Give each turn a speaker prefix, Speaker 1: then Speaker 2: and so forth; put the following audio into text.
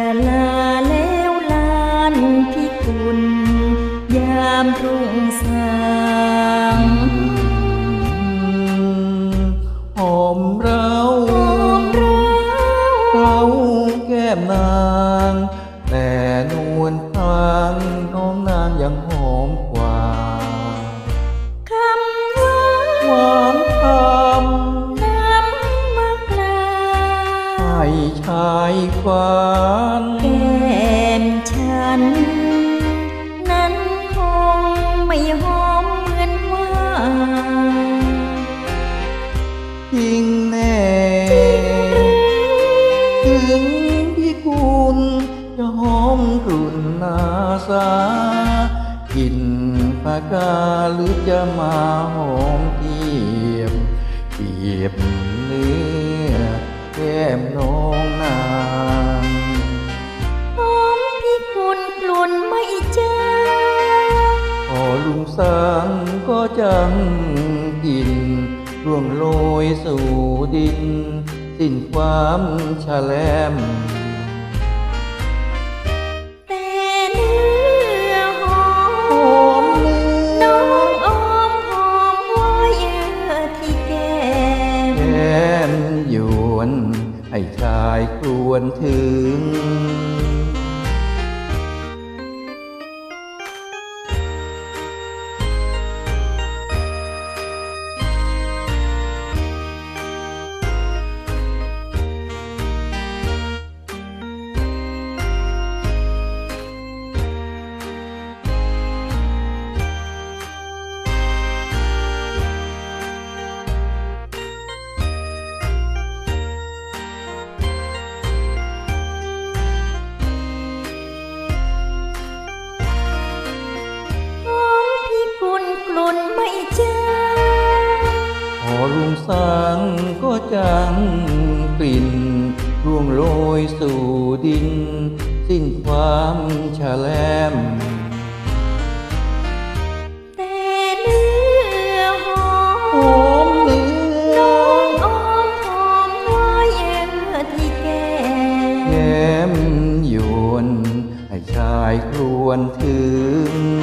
Speaker 1: จะลาแล้วลานพิกุล ยามรุ่งสาง
Speaker 2: หอมเรา
Speaker 1: เร
Speaker 2: าแก้มนางแต่นวลทางน้องนางยัง ฝันแก
Speaker 1: ้มฉัน นั้นคงไม่หอมเหมือนว่า
Speaker 2: จริงแน่ถึงพี่คุณจะหอมกลุ่นนาสากินปากกาหรือจะมาหอมเทียมเปรียบเนื้อแก้มน สังก็จังกินร่วงโรยสู่ดิน สิ้นความชะแลม
Speaker 1: แต่เนื้อหอหอม นไม่เจอ
Speaker 2: พอรุงสางก็จางกลิ่นร่วงโรยสู่ดิน สิ้นความฉแลม
Speaker 1: แย
Speaker 2: ้มยนให้ชายครวนถึง